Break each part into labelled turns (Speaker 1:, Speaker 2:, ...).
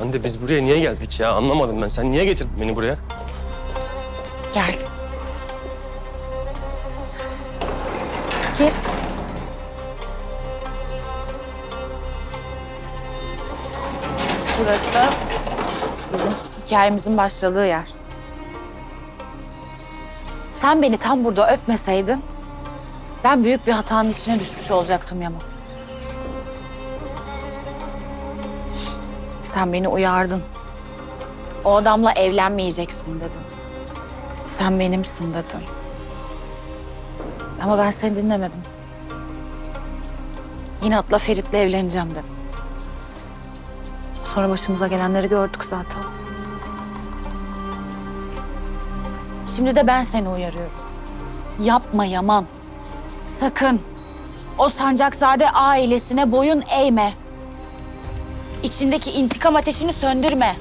Speaker 1: Hande biz buraya niye geldik ya? Anlamadım ben. Sen niye getirdin beni buraya?
Speaker 2: Gel. Gel. Burası bizim hikayemizin başladığı yer. Sen beni tam burada öpmeseydin ben büyük bir hatanın içine düşmüş olacaktım Yaman. Sen beni uyardın. O adamla evlenmeyeceksin dedin. Sen benimsin dedin. Ama ben seni dinlemedim. İnatla Ferit'le evleneceğim dedim. Sonra başımıza gelenleri gördük zaten. Şimdi de ben seni uyarıyorum. Yapma Yaman. Sakın. O Sancakzade ailesine boyun eğme. İçindeki intikam ateşini söndürme.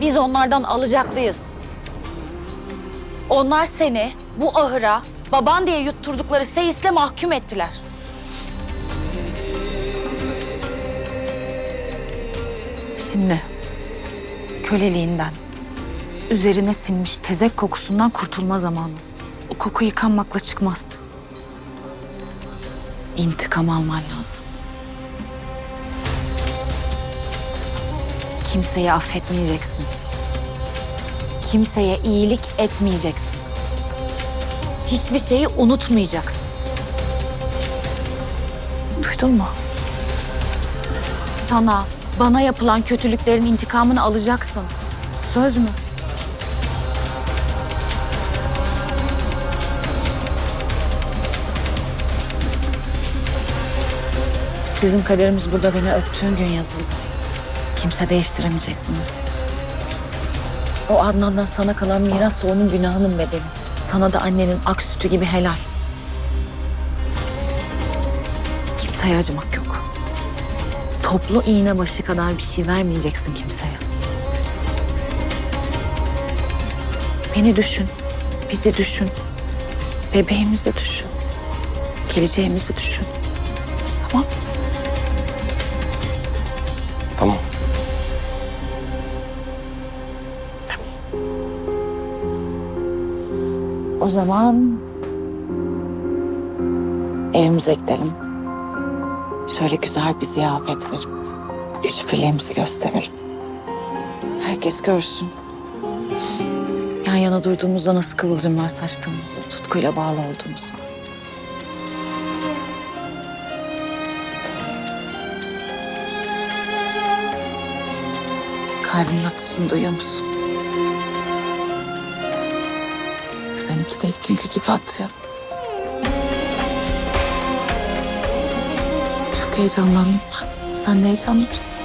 Speaker 2: Biz onlardan alacaklıyız. Onlar seni bu ahıra baban diye yutturdukları seyisle mahkum ettiler. Şimdi köleliğinden, üzerine sinmiş tezek kokusundan kurtulma zamanı. O koku yıkanmakla çıkmaz. İntikam alman lazım. Kimseyi affetmeyeceksin. Kimseye iyilik etmeyeceksin. Hiçbir şeyi unutmayacaksın. Duydun mu? Sana, bana yapılan kötülüklerin intikamını alacaksın. Söz mü? Bizim kaderimiz burada beni öptüğün gün yazıldı. Kimse değiştiremeyecek bunu. O Adnan'dan sana kalan miras da onun günahının bedeli. Sana da annenin ak sütü gibi helal. Kimseye acımak yok. Toplu iğne başı kadar bir şey vermeyeceksin kimseye. Beni düşün, bizi düşün, bebeğimizi düşün, geleceğimizi düşün. Tamam?
Speaker 1: Tamam.
Speaker 2: O zaman evimize gidelim. Şöyle güzel bir ziyafet verip üç birliğimizi gösterelim. Herkes görsün. Yan yana durduğumuzda nasıl kıvılcımlar saçtığımızı, tutkuyla bağlı olduğumuzu. Kalbimin atışını duyuyor musun? Seninki de günkü gibi atıyor. Çok heyecanlandım. Sen de heyecanlı mısın?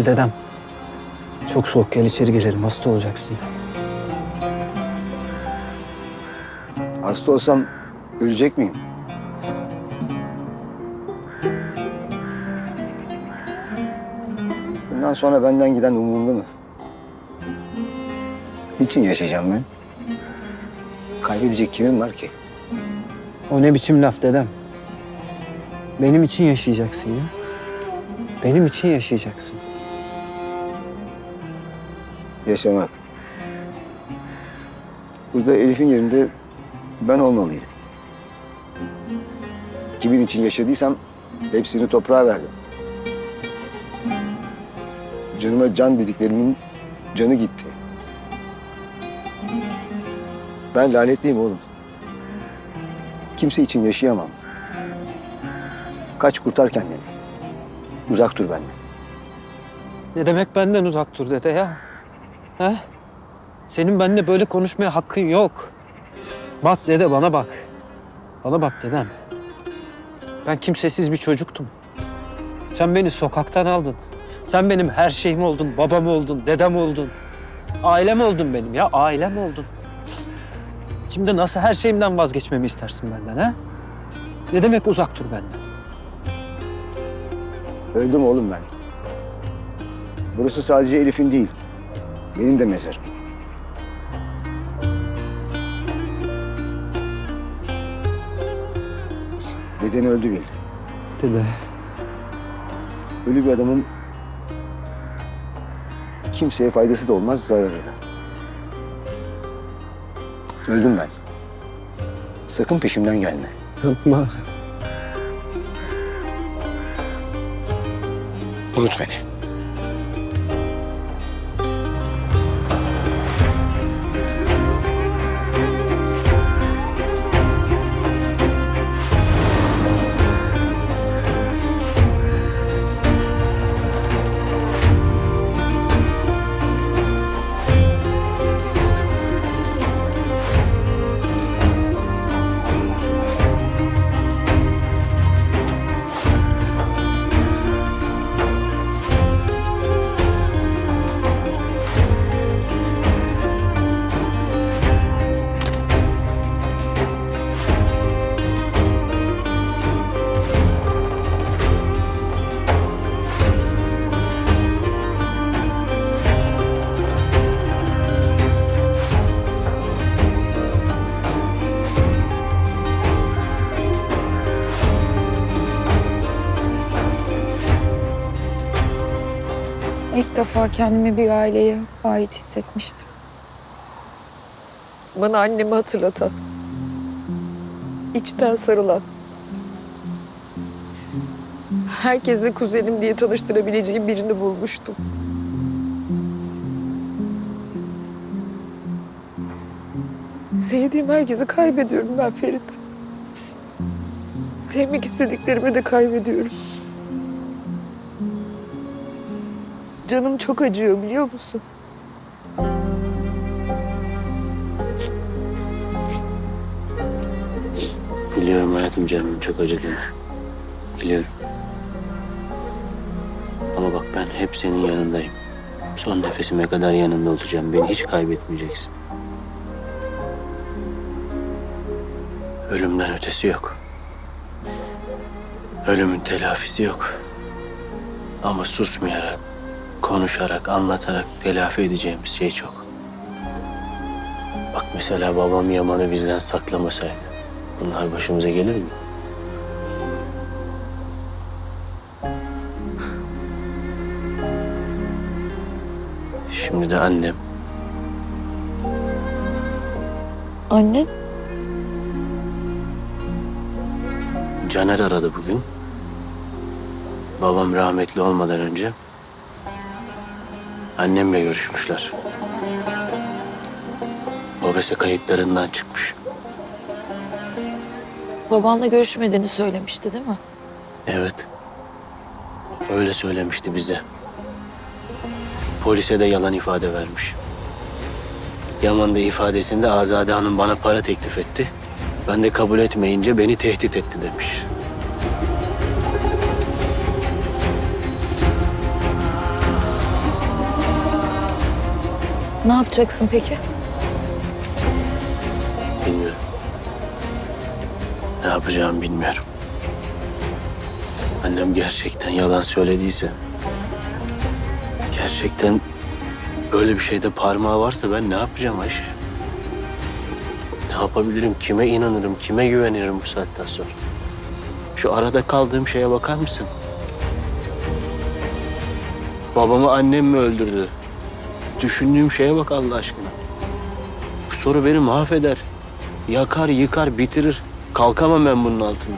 Speaker 3: Hadi dedem. Çok soğuk gel içeri girelim hasta olacaksın.
Speaker 4: Hasta olsam ölecek miyim? Bundan sonra benden giden umurumda mı? Niçin yaşayacağım ben? Kaybedecek kimim var ki?
Speaker 3: O ne biçim laf dedem? Benim için yaşayacaksın ya. Benim için yaşayacaksın.
Speaker 4: Yaşamak. Burada Elif'in yerinde ben olmalıydım. Kimin için yaşadıysam hepsini toprağa verdim. Canıma can dediklerimin canı gitti. Ben lanetliyim oğlum. Kimse için yaşayamam. Kaç kurtar kendini. Uzak dur benden.
Speaker 3: Ne demek benden uzak dur dede ya? He? Senin benimle böyle konuşmaya hakkın yok. Bak dede bana bak. Bana bak dedem. Ben kimsesiz bir çocuktum. Sen beni sokaktan aldın. Sen benim her şeyim oldun, babam oldun, dedem oldun. Ailem oldun benim ya, ailem oldun. Şimdi nasıl her şeyimden vazgeçmemi istersin benden ha? Ne demek uzak dur benden?
Speaker 4: Öldüm oğlum ben. Burası sadece Elif'in değil. Benim de mezarım. Deden öldü Bil.
Speaker 3: Dede.
Speaker 4: Ölü bir adamın kimseye faydası da olmaz, zararı da. Öldüm ben. Sakın peşimden gelme.
Speaker 3: Yapma.
Speaker 4: Unut beni.
Speaker 5: Defa kendimi bir aileye ait hissetmiştim. Bana annemi hatırlatan, içten sarılan, herkesle kuzenim diye tanıştırabileceğim birini bulmuştum. Sevdiğim herkesi kaybediyorum ben Ferit. Sevmek istediklerimi de kaybediyorum. Canım çok acıyor biliyor musun?
Speaker 6: Biliyorum hayatım canım çok acıdığını. Biliyorum. Ama bak ben hep senin yanındayım. Son nefesime kadar yanında olacağım. Beni hiç kaybetmeyeceksin. Ölümden ötesi yok. Ölümün telafisi yok. Ama susmayarak, konuşarak, anlatarak telafi edeceğimiz şey çok. Bak mesela babam Yaman'ı bizden saklamasaydı. Bunlar başımıza gelir mi? Şimdi de annem
Speaker 5: Anne?
Speaker 6: Caner aradı bugün. Babam rahmetli olmadan önce annemle görüşmüşler. Obese kayıtlarından çıkmış.
Speaker 5: Babanla görüşmediğini söylemişti değil mi?
Speaker 6: Evet. Öyle söylemişti bize. Polise de yalan ifade vermiş. Yaman da ifadesinde Azade Hanım bana para teklif etti. Ben de kabul etmeyince beni tehdit etti demiş.
Speaker 5: Ne yapacaksın peki?
Speaker 6: Bilmiyorum. Ne yapacağımı bilmiyorum. Annem gerçekten yalan söylediyse... ...gerçekten öyle bir şeyde parmağı varsa ben ne yapacağım Ayşe? Ne yapabilirim? Kime inanırım? Kime güvenirim bu saatten sonra? Şu arada kaldığım şeye bakar mısın? Babamı annem mi öldürdü? Düşündüğüm şeye bak Allah aşkına. Bu soru beni mahveder. Yakar, yıkar, bitirir. Kalkamam ben bunun altında.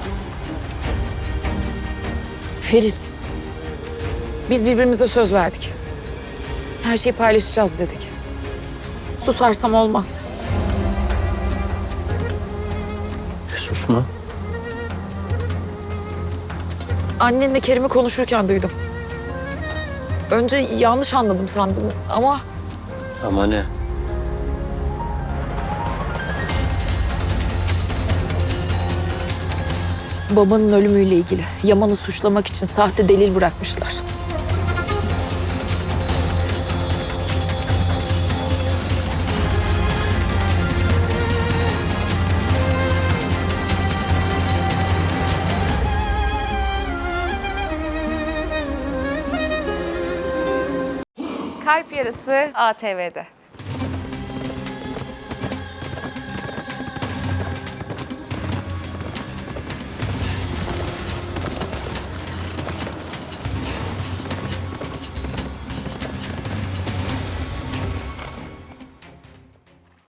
Speaker 5: Ferit. Biz birbirimize söz verdik. Her şeyi paylaşacağız dedik. Susarsam olmaz.
Speaker 6: E, susma.
Speaker 5: Annenle Kerim'i konuşurken duydum. Önce yanlış anladım sandım ama
Speaker 6: Ama ne?
Speaker 5: babanın ölümüyle ilgili Yaman'ı suçlamak için sahte delil bırakmışlar.
Speaker 7: Kalp Yarısı ATV'de.